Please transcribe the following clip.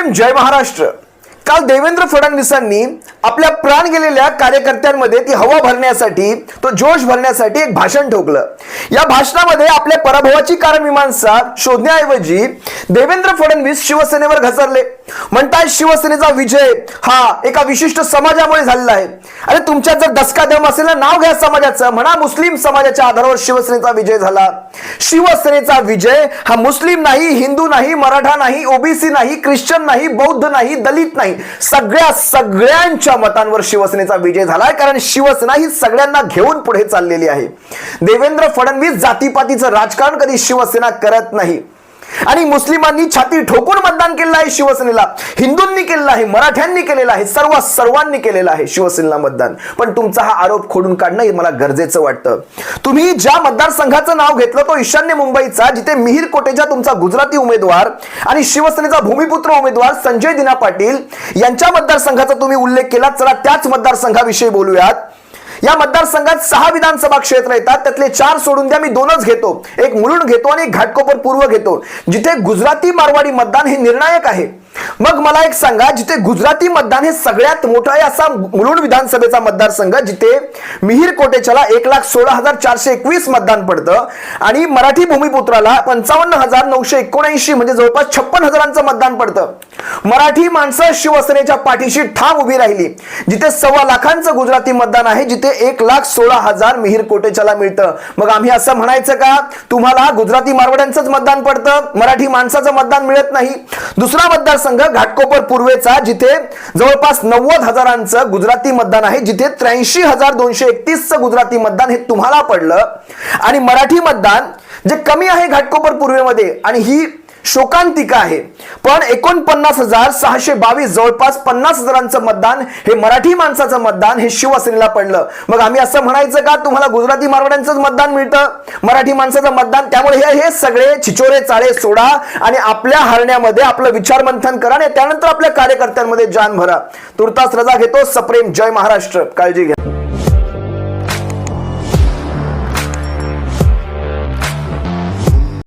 M जय महाराष्ट्र. काल देवेंद्र फडणवीसांनी आपल्या प्राण गेलेल्या कार्यकर्त्यांमध्ये ती हवा भरण्यासाठी तो जोश भरण्यासाठी एक भाषण ठोकलं. या भाषणामध्ये आपल्या पराभवाची कारण मीमांसा शोधण्याऐवजी देवेंद्र फडणवीस शिवसेनेवर घसरले. म्हणताय शिवसेनेचा विजय हा एका विशिष्ट समाजामुळे झालेला आहे. आणि तुमच्यात जर दसका दम असेल ना नाव घ्या समाजाचं. म्हणा मुस्लिम समाजाच्या आधारावर शिवसेनेचा विजय झाला. शिवसेनेचा विजय हा मुस्लिम नाही हिंदू नाही मराठा नाही ओबीसी नाही ख्रिश्चन नाही बौद्ध नाही दलित नाही. सगळ्या सगळ्यांच्या मतांवर शिवसेनेचा विजय झालाय कारण शिवसेना ही सगळ्यांना घेऊन पुढे चाललेली आहे. देवेंद्र फडणवीस जातीपातीचं राजकारण कधी शिवसेना करत नाही. आणि मुस्लिमांनी छाती ठोकून मतदान केलेलं आहे शिवसेनेला. हिंदूंनी केलेलं आहे मराठ्यांनी केलेलं आहे सर्व सर्वांनी केलेलं आहे शिवसेनेला मतदान. पण तुमचा हा आरोप खोडून काढणं हे मला गरजेचं वाटतं. तुम्ही ज्या मतदारसंघाचं नाव घेतलं तो ईशान्य मुंबईचा जिथे मिहीर कोटेचा तुमचा गुजराती उमेदवार आणि शिवसेनेचा भूमिपुत्र उमेदवार संजय दिना पाटील यांच्या मतदारसंघाचा तुम्ही उल्लेख केला चला त्याच मतदारसंघाविषयी बोलूयात. या मतदारसंघात सहा विधानसभा क्षेत्र येतात. त्यातले चार सोडून द्या मी दोनच घेतो. एक मुलुंड घेतो आणि एक घाटकोपर पूर्व घेतो. जिथे गुजराती मारवाडी मतदान हे निर्णायक आहे. मग मला एक सांगा जिथे गुजराती मतदान हे सगळ्यात मोठं आहे असा मुलुंड विधानसभेचा मतदारसंघ जिथे मिहीर कोटेच्याला एक लाख सोळा हजार चारशे एकवीस मतदान पडतं आणि मराठी भूमिपुत्राला पंचावन्न हजार नऊशे एकोणऐंशी म्हणजे जवळपास छप्पन हजारांचं मतदान पडतं. मराठी माणसं शिवसेनेच्या पाठीशी ठाम उभी राहिली. जिथे सव्वा लाखांचं गुजराती मतदान आहे जिथे एक लाख सोळा हजार मिहीर कोटेच्याला मिळतं. मग आम्ही असं म्हणायचं का? तुम्हाला गुजराती मारवाड्यांचंच मतदान पडतं मराठी माणसाचं मतदान मिळत नाही. दुसरा मतदारसंघ घाटकोपर पूर्वेचा जिथे जवळपास नव्वद हजारांचं गुजराती मतदान आहे जिथे त्र्याऐंशी हजार दोनशे एकतीसचं गुजराती मतदान हे तुम्हाला पडलं. आणि मराठी मतदान जे कमी आहे घाटकोपर पूर्वेमध्ये आणि ही शोकांतिका आहे. पण एकोणपन्नास हजार सहाशे बावीस जवळपास पन्नास हजारांचं मतदान हे मराठी माणसाचं मतदान हे शिवसेनेला पडलं. मग आम्ही असं म्हणायचं का तुम्हाला गुजराती मारवाड्यांचंच मतदान मिळतं? मराठी माणसाचं मतदान त्यामुळे हे हे सगळे छिचोरे चाळे सोडा आणि आपल्या हरण्यामध्ये आपलं विचार मंथन करा आणि त्यानंतर आपल्या कार्यकर्त्यांमध्ये जान भरा. तुर्तास रजा घेतो. सप्रेम. जय महाराष्ट्र. काळजी घ्या.